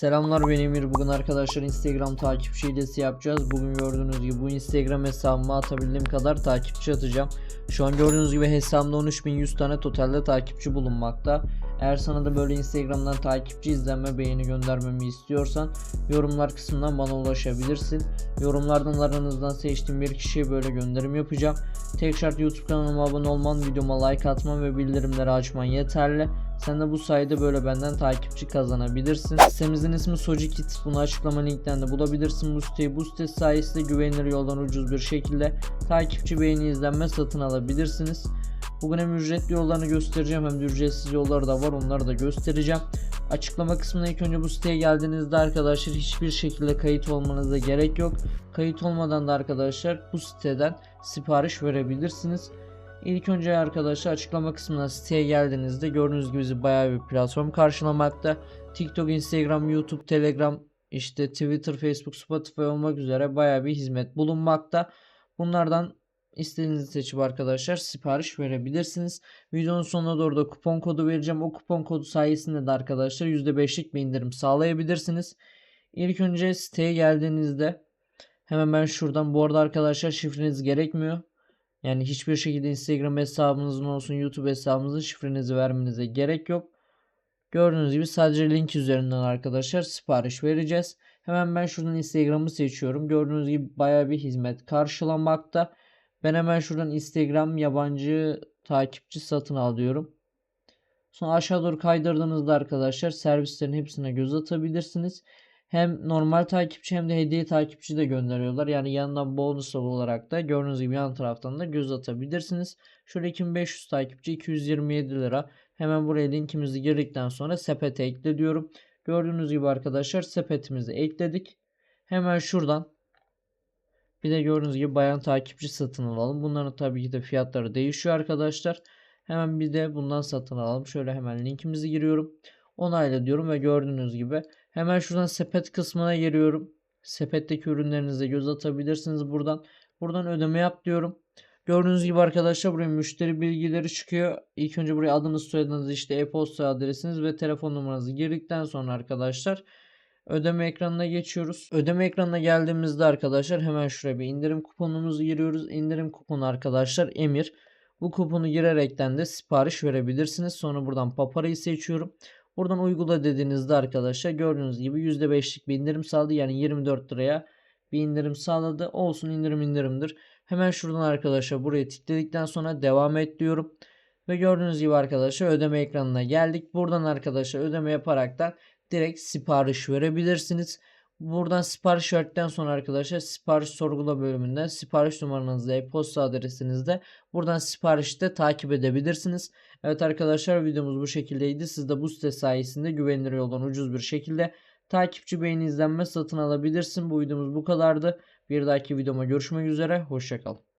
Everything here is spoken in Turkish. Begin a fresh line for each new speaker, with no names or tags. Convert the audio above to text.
Selamlar ben Emir. Bugün arkadaşlar Instagram takipçi hilesi yapacağız. Bugün gördüğünüz gibi bu Instagram hesabıma atabildiğim kadar takipçi atacağım. Şu an gördüğünüz gibi hesabımda 13100 tane totalde takipçi bulunmakta. Eğer sana da böyle Instagram'dan takipçi izlenme beğeni göndermemi istiyorsan yorumlar kısmından bana ulaşabilirsin. Yorumlardan aranızdan seçtiğim bir kişiye böyle gönderim yapacağım. Tek şart YouTube kanalıma abone olman, videoma like atman ve bildirimleri açman yeterli. Sen de bu sayede böyle benden takipçi kazanabilirsin. Sitemizin ismi Sojikit. Bunu açıklama linkten de bulabilirsin bu siteyi. Bu site sayesinde güvenilir yoldan ucuz bir şekilde takipçi beğeni izlenme satın alabilirsiniz. Bugün hem ücretli yollarını göstereceğim hem de ücretsiz yolları da var onları da göstereceğim. Açıklama kısmına ilk önce bu siteye geldiğinizde arkadaşlar hiçbir şekilde kayıt olmanıza gerek yok. Kayıt olmadan da arkadaşlar bu siteden sipariş verebilirsiniz. İlk önce arkadaşlar açıklama kısmına siteye geldiğinizde gördüğünüz gibi bizi bayağı bir platform karşılamakta. TikTok, Instagram, YouTube, Telegram, işte Twitter, Facebook, Spotify olmak üzere bayağı bir hizmet bulunmakta. Bunlardan istediğinizi seçip arkadaşlar sipariş verebilirsiniz. Videonun sonuna doğru da kupon kodu vereceğim. O kupon kodu sayesinde de arkadaşlar %5'lik bir indirim sağlayabilirsiniz. İlk önce siteye geldiğinizde hemen ben şuradan bu arada arkadaşlar şifreniz gerekmiyor. Yani hiçbir şekilde Instagram hesabınızın olsun YouTube hesabınızın şifrenizi vermenize gerek yok. Gördüğünüz gibi sadece link üzerinden arkadaşlar sipariş vereceğiz. Hemen ben şuradan Instagram'ı seçiyorum. Gördüğünüz gibi baya bir hizmet karşılamakta. Ben hemen şuradan Instagram yabancı takipçi satın alıyorum. Sonra aşağı doğru kaydırdığınızda arkadaşlar servislerin hepsine göz atabilirsiniz. Hem normal takipçi hem de hediye takipçi de gönderiyorlar. Yani yanından bonus olarak da gördüğünüz gibi yan taraftan da göz atabilirsiniz. Şöyle 2500 takipçi 227 lira. Hemen buraya linkimizi girdikten sonra sepete ekle diyorum. Gördüğünüz gibi arkadaşlar sepetimizi ekledik. Hemen şuradan bir de gördüğünüz gibi bayan takipçi satın alalım. Bunların tabii ki de fiyatları değişiyor arkadaşlar. Hemen bir de bundan satın alalım. Şöyle hemen linkimizi giriyorum. Onayla diyorum ve gördüğünüz gibi hemen şuradan sepet kısmına giriyorum. Sepetteki ürünlerinize göz atabilirsiniz buradan. Buradan ödeme yap diyorum. Gördüğünüz gibi arkadaşlar buraya müşteri bilgileri çıkıyor. İlk önce buraya adınız, soyadınız, işte e-posta adresiniz ve telefon numaranızı girdikten sonra arkadaşlar ödeme ekranına geçiyoruz. Ödeme ekranına geldiğimizde arkadaşlar hemen şuraya bir indirim kuponumuzu giriyoruz. İndirim kuponu arkadaşlar Emir. Bu kuponu girerekten de sipariş verebilirsiniz. Sonra buradan paparayı seçiyorum. Buradan uygula dediğinizde arkadaşlar gördüğünüz gibi %5'lik bir indirim sağladı. Yani 24 liraya bir indirim sağladı. Olsun indirim indirimdir. Hemen şuradan arkadaşlar buraya tıkladıktan sonra devam et diyorum. Ve gördüğünüz gibi arkadaşlar ödeme ekranına geldik. Buradan arkadaşlar ödeme yaparaktan direkt sipariş verebilirsiniz. Buradan sipariş verdikten sonra arkadaşlar sipariş sorgula bölümünden sipariş numaranızı e-posta adresinizde buradan siparişi de takip edebilirsiniz. Evet arkadaşlar videomuz bu şekildeydi. Siz de bu site sayesinde güvenilir yoldan ucuz bir şekilde takipçi beğeni izlenme satın alabilirsin. Bu videomuz bu kadardı. Bir dahaki videoma görüşmek üzere. Hoşçakalın.